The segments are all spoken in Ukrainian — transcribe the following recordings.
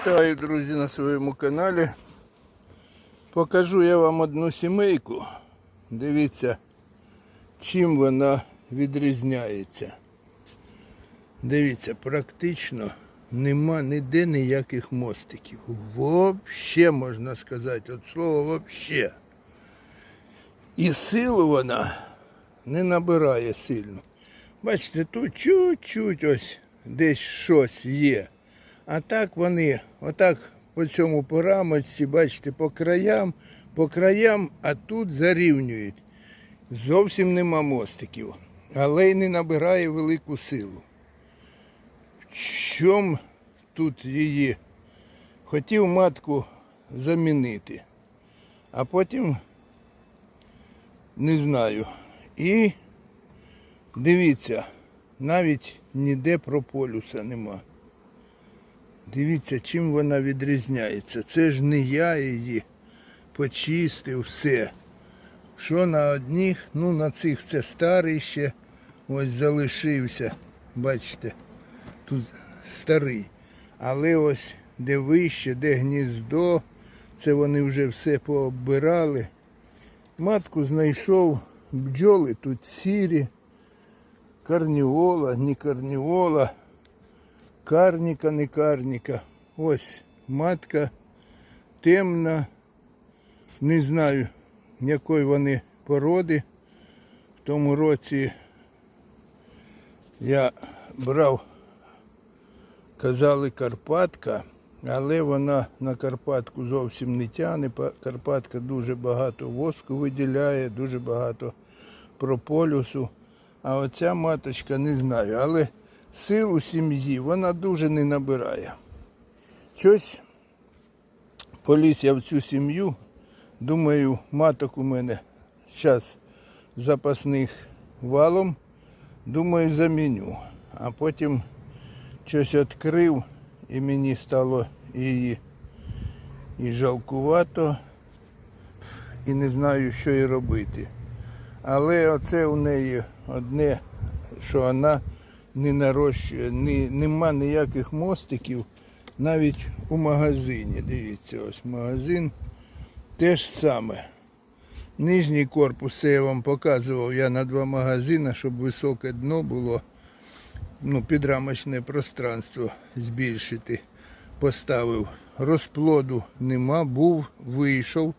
Вітаю, друзі, на своєму каналі. Покажу я вам одну сімейку. Дивіться, чим вона відрізняється. Дивіться, практично нема ніде ніяких мостиків. Вообще можна сказати, от слово вообще. І силу вона не набирає сильно. Бачите, тут чуть-чуть ось десь щось є. А так вони, отак по цьому по рамочці, бачите, по краям, по краям, а тут зарівнюють. Зовсім нема мостиків, але й не набирає велику силу. В чому тут її? Хотів матку замінити, а потім не знаю. І дивіться, навіть ніде прополюса нема. Дивіться, чим вона відрізняється. Це ж не я її почистив все. Що на одних, ну на цих це старий ще ось залишився. Бачите, тут старий. Але ось де вище, де гніздо, це вони вже все пооббирали. Матку знайшов бджоли тут сірі, карніола, не карніола, карніка, не карніка. Ось матка темна, не знаю, якої вони породи. В тому році я брав, казали Карпатка, але вона на Карпатку зовсім не тяне. Карпатка дуже багато воску виділяє, дуже багато прополюсу. А оця маточка не знаю, але силу сім'ї вона дуже не набирає. Щось поліз я в цю сім'ю. Думаю, маток у мене зараз запасних валом. Думаю, заміню. А потім щось відкрив і мені стало її і жалкувато, і не знаю, що і робити. Але оце у неї одне, що вона не нарощує, ні, нема ніяких мостиків навіть у магазині. Dивіться, ось магазин. Те ж саме. Нижній корпус, це я вам показував я на два магазини, щоб високе дно було, ну, підрамочне пространство збільшити. Поставив. Розплоду нема, був, вийшов,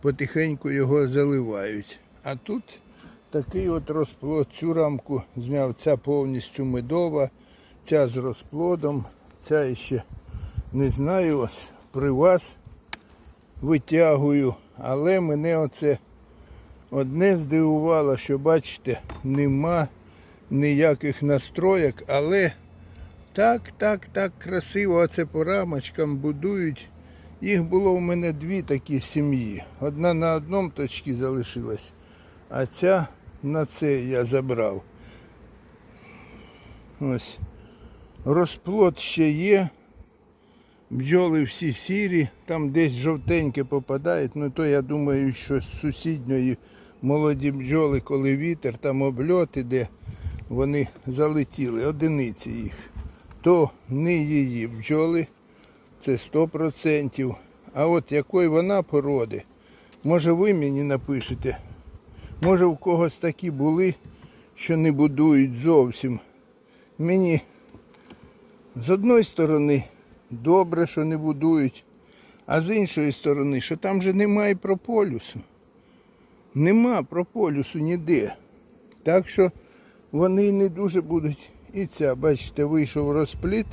потихеньку його заливають. А тут такий от розплод. Цю рамку зняв, ця повністю медова, ця з розплодом, ця ще не знаю, ось при вас витягую. Але мене оце одне здивувало, що бачите, нема ніяких настроєк, але так, так, так красиво оце по рамочкам будують. Їх було у мене дві такі сім'ї. Одна на одному точці залишилась, а ця на це я забрав. Ось. Розплод ще є. Бджоли всі сірі, там десь жовтеньке попадають, ну то я думаю, що з сусідньої молоді бджоли, коли вітер, там обльот іде, вони залетіли, одиниці їх. То не її бджоли, це 100%. А от якої вона породи, може ви мені напишете, може у когось такі були, що не будують зовсім. Мені з одної сторони добре, що не будують, а з іншої сторони, що там же немає прополюсу. Нема прополюсу ніде. Так що вони не дуже будуть. І ця, бачите, вийшов розпліт.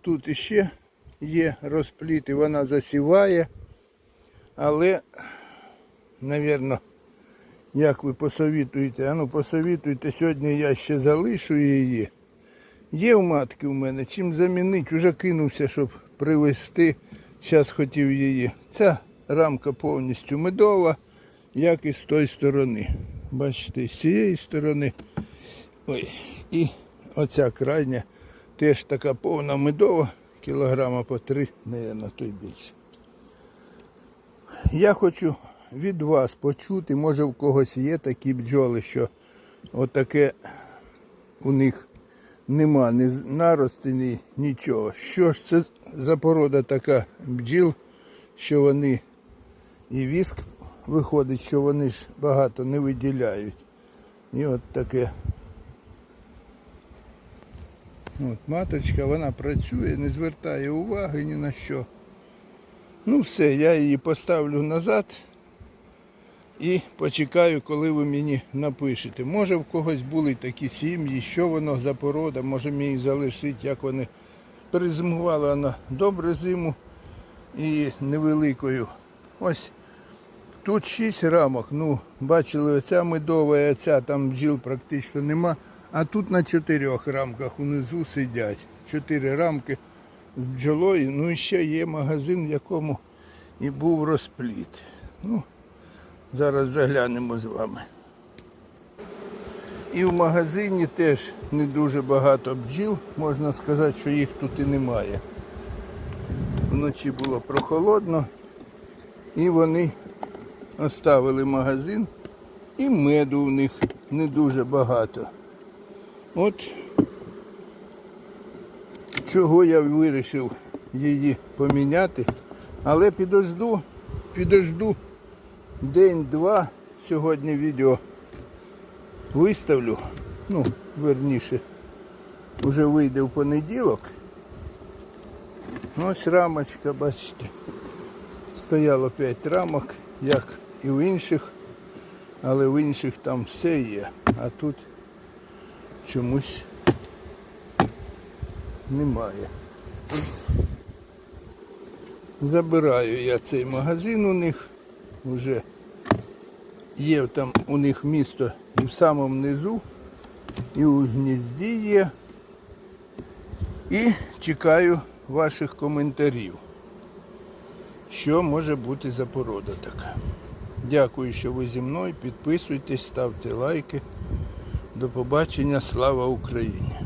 Тут іще є розпліт і вона засіває. Але, мабуть, як ви посовітуєте, а ну посовітуйте, сьогодні я ще залишу її. Є у матки у мене, чим замінити, вже кинувся, щоб привезти. Зараз хотів її. Ця рамка повністю медова, як і з тої сторони. Бачите, з цієї сторони. Ой, і оця крайня теж така повна медова, кілограма по три, мабуть, то й більше. Я хочу від вас почути, може в когось є такі бджоли, що отаке у них нема ні нарости, ні нічого. Що ж це за порода така бджіл, що вони і віск виходить, що вони ж багато не виділяють. І от таке. От маточка, вона працює, не звертає уваги ні на що. Ну все, я її поставлю назад і почекаю, коли ви мені напишете. Може в когось були такі сім'ї, що воно за порода, може мені залишити, як вони перезимувала вона добре зиму і невеликою. Ось тут шість рамок. Ну, бачили, оця медова і оця, там бджіл практично нема. А тут на чотирьох рамках унизу сидять. Чотири рамки з бджолою. Ну і ще є магазин, в якому і був розпліт. Ну, зараз заглянемо з вами. І в магазині теж не дуже багато бджіл. Можна сказати, що їх тут і немає. Вночі було прохолодно. І вони оставили магазин. І меду в них не дуже багато. От чого я вирішив її поміняти. Але підожду, підожду день-два. Сьогодні відео виставлю. Ну, верніше, вже вийде в понеділок. Ось рамочка, бачите. Стояло 5 рамок, як і в інших, але в інших там все є, а тут чомусь немає. Забираю я цей магазин у них. Вже є там у них місто і в самому низу, і у гнізді є. І чекаю ваших коментарів. Що може бути за порода така. Дякую, що ви зі мною. Підписуйтесь, ставте лайки. До побачення. Слава Україні!